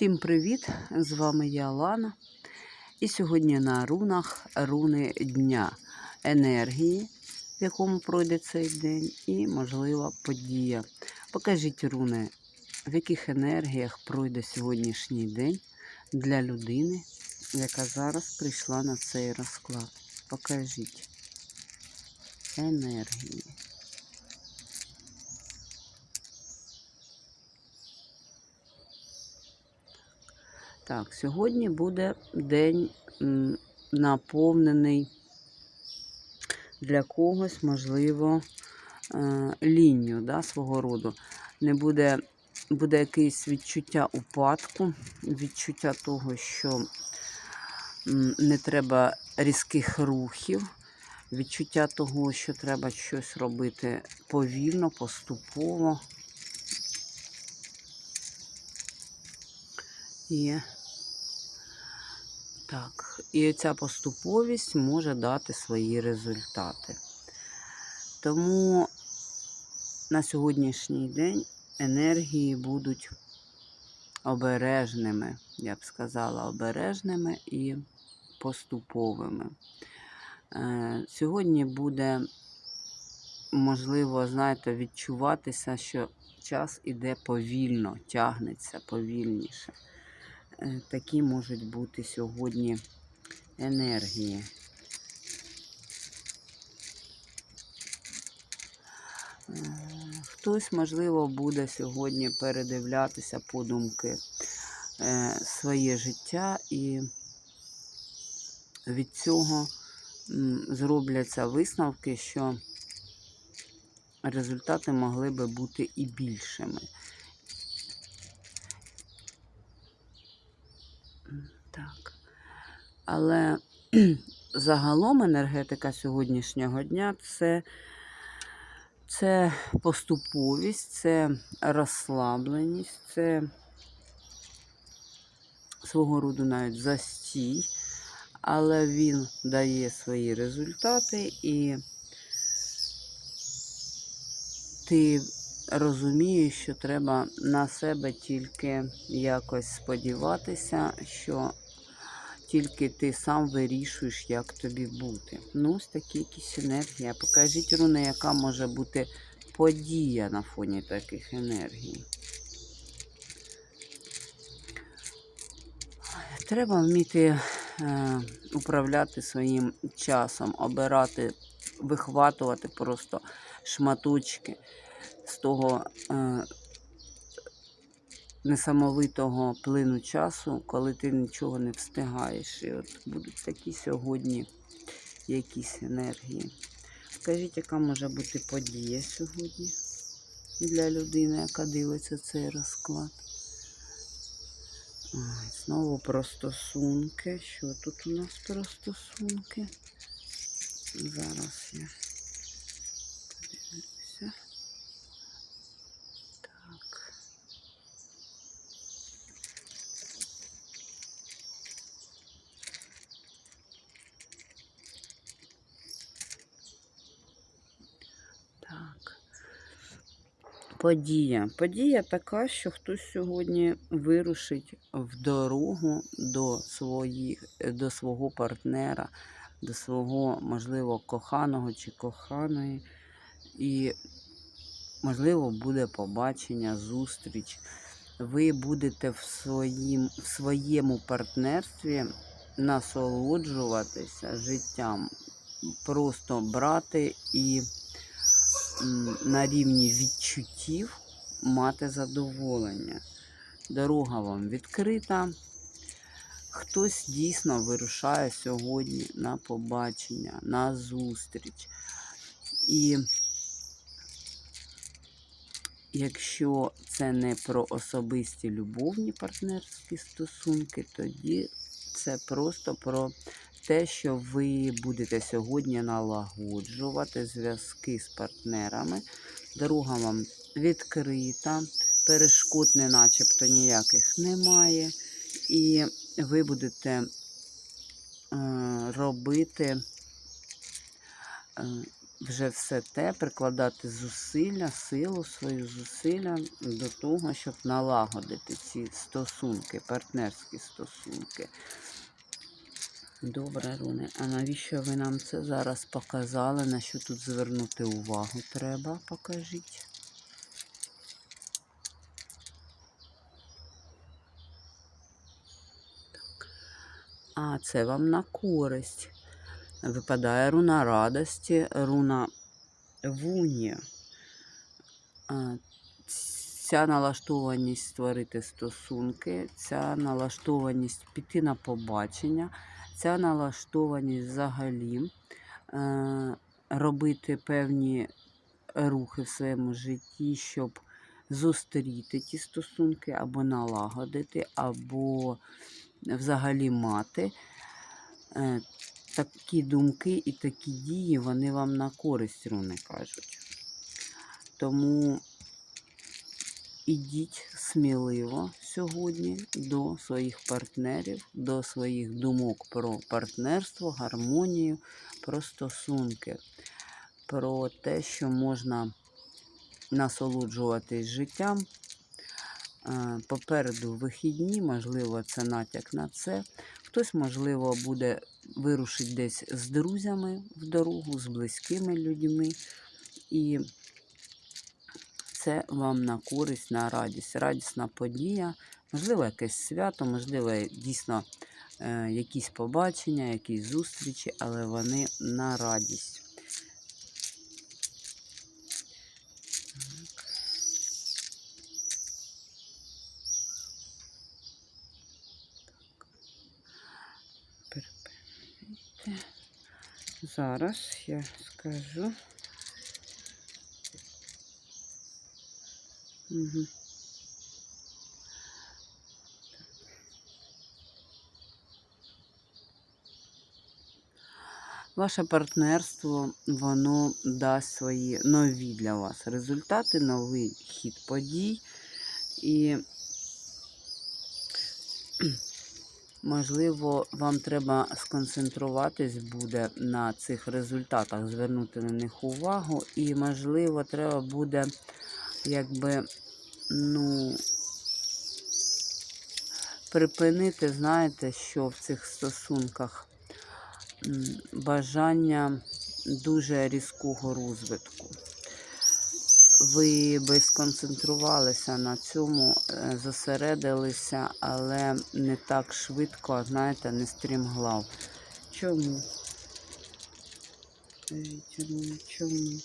Всім привіт! З вами я Лана. І сьогодні на рунах руни дня енергії, в якому пройде цей день, і можлива подія. Покажіть руни, в яких енергіях пройде сьогоднішній день для людини, яка зараз прийшла на цей розклад. Покажіть енергії. Так, сьогодні буде день наповнений для когось, можливо, е, лінію да, свого роду. Не буде, буде якесь відчуття упадку, відчуття того, що не треба різких рухів, відчуття того, що треба щось робити повільно, поступово. І так, і ця поступовість може дати свої результати. Тому на сьогоднішній день енергії будуть обережними, я б сказала, обережними і поступовими. Е, Сьогодні буде, можливо, знаєте, відчуватися, що час іде повільно, тягнеться повільніше. Е, Такі можуть бути сьогодні енергії. Е, Хтось, можливо, буде сьогодні передивлятися подумки е, своє життя і від цього зробляться висновки, що результати могли би бути і більшими. Так. Але загалом енергетика сьогоднішнього дня це, це поступовість, це розслабленість, це свого роду навіть застій, але він дає свої результати і ти розумієш, що треба на себе тільки якось сподіватися, що тільки ти сам вирішуєш, як тобі бути. Ну, ось такі якісь енергії. Покажіть руни, яка може бути подія на фоні таких енергій. Треба вміти е, управляти своїм часом, обирати, вихватувати просто шматочки того е, несамовитого плину часу, коли ти нічого не встигаєш. І от будуть такі сьогодні якісь енергії. Скажіть, яка може бути подія сьогодні для людини, яка дивиться цей розклад? Ой, знову про стосунки. Що тут у нас про стосунки? Зараз я Подія. Подія така, що хтось сьогодні вирушить в дорогу до, своїх, до свого партнера, до свого, можливо, коханого чи коханої. І, можливо, буде побачення, зустріч. Ви будете в, своїм, в своєму партнерстві насолоджуватися життям, просто брати і на рівні відчуттів мати задоволення. Дорога вам відкрита. Хтось дійсно вирушає сьогодні на побачення, на зустріч. І якщо це не про особисті любовні партнерські стосунки, тоді це просто про те, що ви будете сьогодні налагоджувати зв'язки з партнерами. Дорога вам відкрита, перешкод не начебто ніяких немає. І ви будете е, робити е, вже все те прикладати зусилля, силу свою зусилля до того, щоб налагодити ці стосунки, партнерські стосунки. Добре, Руни. А навіщо ви нам це зараз показали? На що тут звернути увагу треба? Покажіть. А, це вам на користь. Випадає руна радості, руна вуні. Ця налаштованість створити стосунки, ця налаштованість піти на побачення, ця налаштованість взагалі е, робити певні рухи в своєму житті, щоб зустріти ті стосунки, або налагодити, або взагалі мати. Е, такі думки і такі дії, вони вам на користь руни кажуть. Тому ідіть сміливо сьогодні до своїх партнерів, до своїх думок про партнерство, гармонію, про стосунки, про те, що можна насолоджуватись життям. Е, Попереду вихідні, можливо, це натяк на це. Хтось, можливо, буде вирушить десь з друзями в дорогу, з близькими людьми. І це вам на користь, на радість. Радісна подія, можливо, якесь свято, можливо, дійсно е, якісь побачення, якісь зустрічі, але вони на радість. Зараз я скажу. Ваше партнерство, воно дасть свої нові для вас результати, новий хід подій. І, можливо, вам треба сконцентруватись буде на цих результатах, звернути на них увагу. І, можливо, треба буде, якби, ну, припинити, знаєте, що в цих стосунках бажання дуже різкого розвитку. Ви би сконцентрувалися на цьому, е, зосередилися, але не так швидко, знаєте, не стрімглав. Чому? Чому? Чому?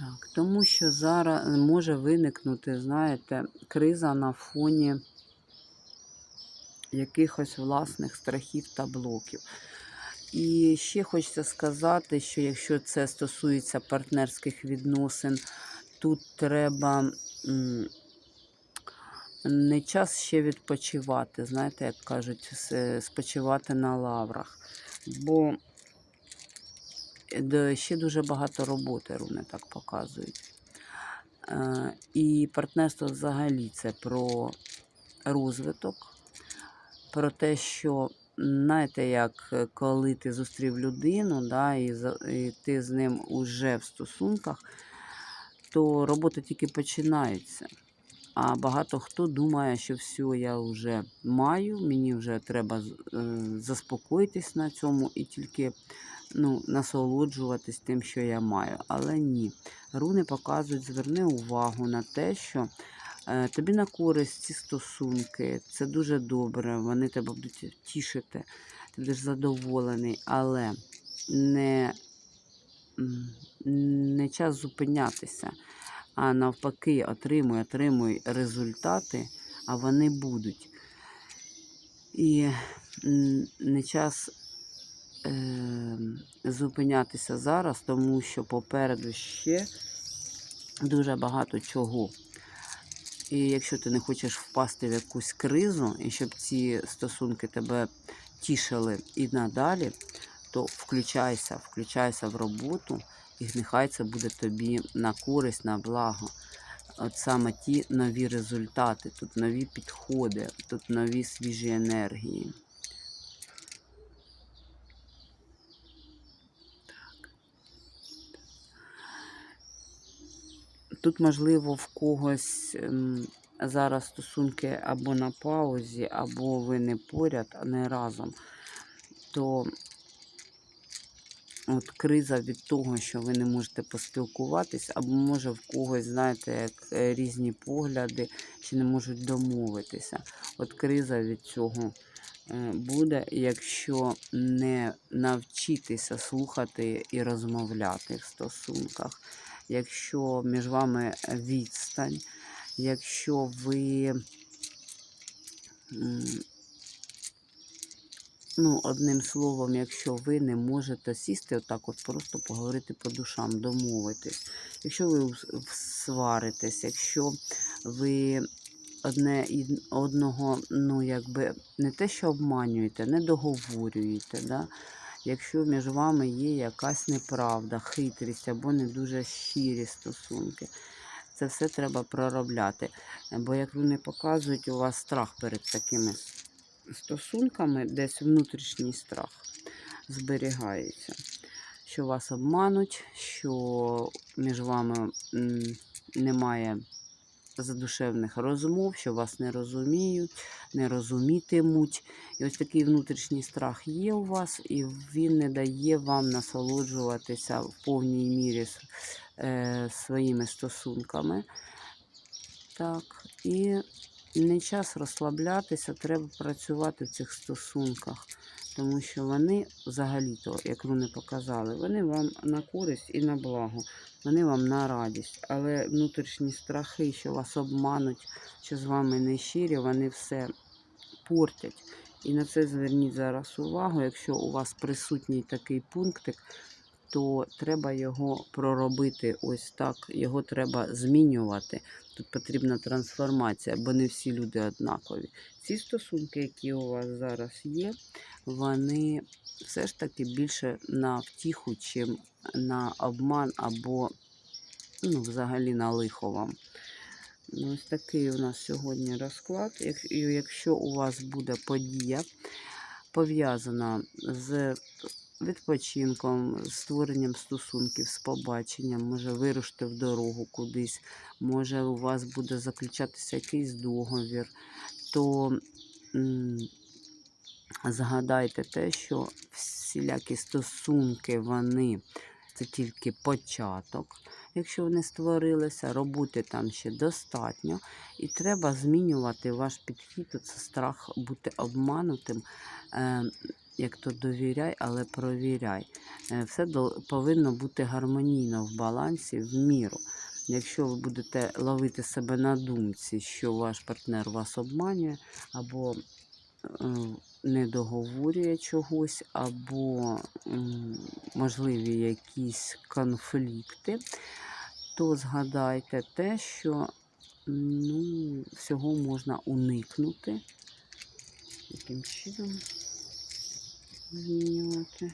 Так, тому що зараз може виникнути, знаєте, криза на фоні якихось власних страхів та блоків. І ще хочеться сказати, що якщо це стосується партнерських відносин, тут треба не час ще відпочивати, знаєте, як кажуть, спочивати на лаврах. Бо ще дуже багато роботи, руни так показують. Е, І партнерство взагалі це про розвиток, про те, що, знаєте, як е, коли ти зустрів людину, да, і, ти з ним уже в стосунках, то робота тільки починається. А багато хто думає, що все, я вже маю, мені вже треба е, заспокоїтись на цьому і тільки ну, насолоджуватись тим, що я маю. Але ні. Руни показують, зверни увагу на те, що е, тобі на користь ці стосунки, це дуже добре, вони тебе будуть тішити, ти будеш задоволений, але не, не час зупинятися, а навпаки, отримуй, отримуй результати, а вони будуть. І не час зупинятися зараз, тому що попереду ще дуже багато чого. І якщо ти не хочеш впасти в якусь кризу, і щоб ці стосунки тебе тішили і надалі, то включайся, включайся в роботу, і нехай це буде тобі на користь, на благо. от саме ті нові результати, тут нові підходи, тут нові свіжі енергії. Тут, можливо, в когось ем, зараз стосунки або на паузі, або ви не поряд, а не разом. То от криза від того, що ви не можете поспілкуватись, або може в когось, знаєте, як е, різні погляди, чи не можуть домовитися. От криза від цього е, буде, якщо не навчитися слухати і розмовляти в стосунках, якщо між вами відстань, якщо ви. Ну, одним словом, якщо ви не можете сісти, отак от просто поговорити по душам, домовитись. Якщо ви сваритесь, якщо ви одне одного, ну якби не те, що обманюєте, не договорюєте, да? Якщо між вами є якась неправда, хитрість або не дуже щирі стосунки, це все треба проробляти. Бо як вони показують, у вас страх перед такими стосунками, десь внутрішній страх зберігається. Що вас обмануть, що між вами немає задушевних розмов, що вас не розуміють, не розумітимуть. І ось такий внутрішній страх є у вас, і він не дає вам насолоджуватися в повній мірі е, своїми стосунками. Так, і не час розслаблятися, треба працювати в цих стосунках, тому що вони взагалі-то, як руни показали, вони вам на користь і на благо, вони вам на радість. Але внутрішні страхи, що вас обмануть, що з вами не щирі, вони все портять. І на це зверніть зараз увагу. Якщо у вас присутній такий пунктик, то треба його проробити ось так. Його треба змінювати. Тут потрібна трансформація, бо не всі люди однакові. Ці стосунки, які у вас зараз є, вони все ж таки більше на втіху, чим на обман або ну, взагалі на лихо вам. Ну, Ось такий у нас сьогодні розклад. Якщо у вас буде подія пов'язана з відпочинком, створенням стосунків, з побаченням, може вирушити в дорогу кудись, може у вас буде заключатися якийсь договір, то згадайте те, що всілякі стосунки, вони це тільки початок. Якщо вони створилися, роботи там ще достатньо. І треба змінювати ваш підхід. Це страх бути обманутим. Як то довіряй, але провіряй. Е, Все повинно бути гармонійно в балансі, в міру. Якщо ви будете ловити себе на думці, що ваш партнер вас обманює, або е, не договорює чогось, або можливі якісь конфлікти, то згадайте те, що ну, всього можна уникнути. Яким чином змінювати?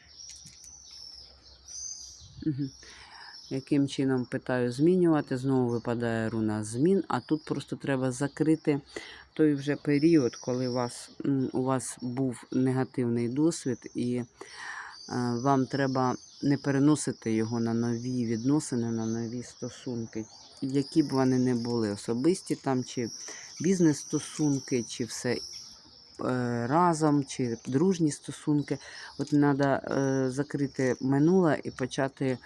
Яким чином питаю змінювати? Знову випадає руна змін, а тут просто треба закрити той вже період, коли вас, у вас був негативний досвід, і е, вам треба не переносити його на нові відносини, на нові стосунки, які б вони не були, особисті там, чи бізнес-стосунки, чи все разом, чи дружні стосунки. От треба е, закрити минуле і почати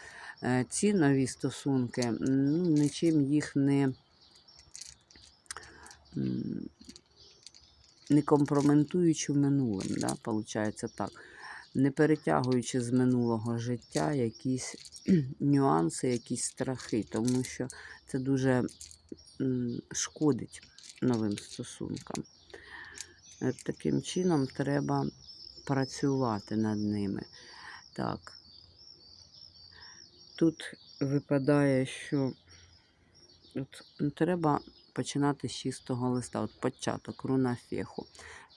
е, ці нові стосунки, ну, нічим їх не, не компрометуючи минулим, да, виходить так. Не перетягуючи з минулого життя якісь нюанси, якісь страхи, тому що це дуже шкодить новим стосункам. Е, Таким чином треба працювати над ними. Так. Тут випадає, що от треба починати з чистого листа. От початок, руна феху.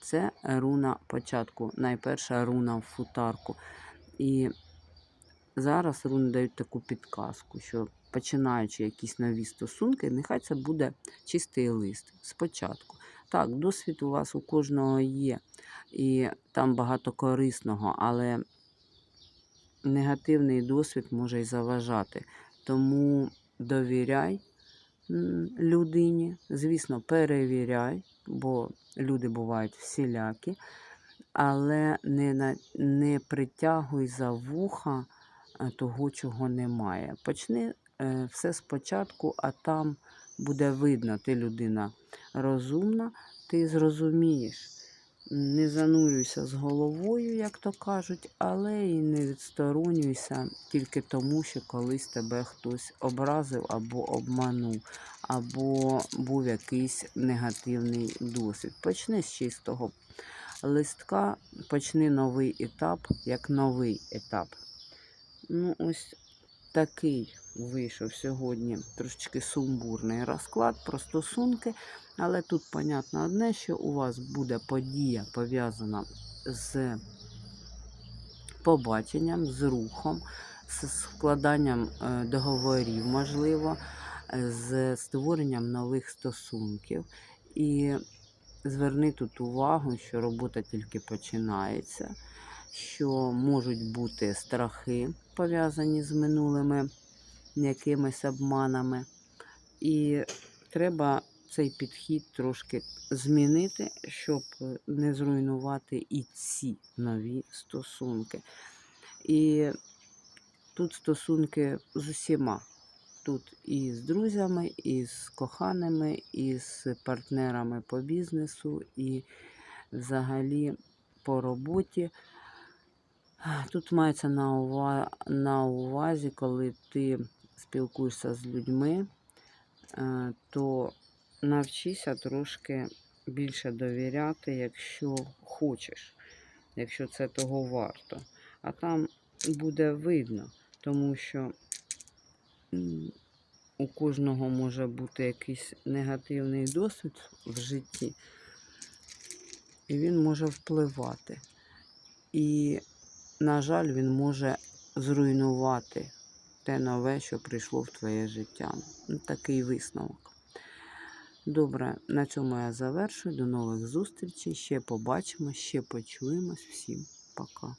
Це руна початку, найперша руна в футарку. І зараз руни дають таку підказку, що починаючи якісь нові стосунки, нехай це буде чистий лист спочатку. Так, досвід у вас у кожного є, і там багато корисного, але негативний досвід може й заважати. Тому довіряй людині, звісно, перевіряй, бо люди бувають всілякі, але не, на, не притягуй за вуха е, того, чого немає. Почни все спочатку, а там буде видно, ти людина розумна, ти зрозумієш. Не занурюйся з головою, як то кажуть, але і не відсторонюйся тільки тому, що колись тебе хтось образив або обманув, або був якийсь негативний досвід. Почни з чистого листка, почни новий етап, як новий етап. Ну, ось такий вийшов сьогодні трошечки сумбурний розклад про стосунки. Але тут, понятно, одне, що у вас буде подія пов'язана з побаченням, з рухом, з складанням е, договорів, можливо, з створенням нових стосунків. І зверни тут увагу, що робота тільки починається, що можуть бути страхи, пов'язані з минулими якимись обманами. І треба цей підхід трошки змінити, щоб не зруйнувати і ці нові стосунки. І тут стосунки з усіма. Тут і з друзями, і з коханими, і з партнерами по бізнесу, і взагалі по роботі. Тут мається на ува- на увазі, коли ти спілкуєшся з людьми, е, то навчися трошки більше довіряти, якщо хочеш, якщо це того варто. А там буде видно, тому що у кожного може бути якийсь негативний досвід в житті, і він може впливати. І, на жаль, він може зруйнувати те нове, що прийшло в твоє життя. Ну, Такий висновок. Добре, на цьому я завершую. До нових зустрічей. Ще побачимо, ще почуємось. Всім пока.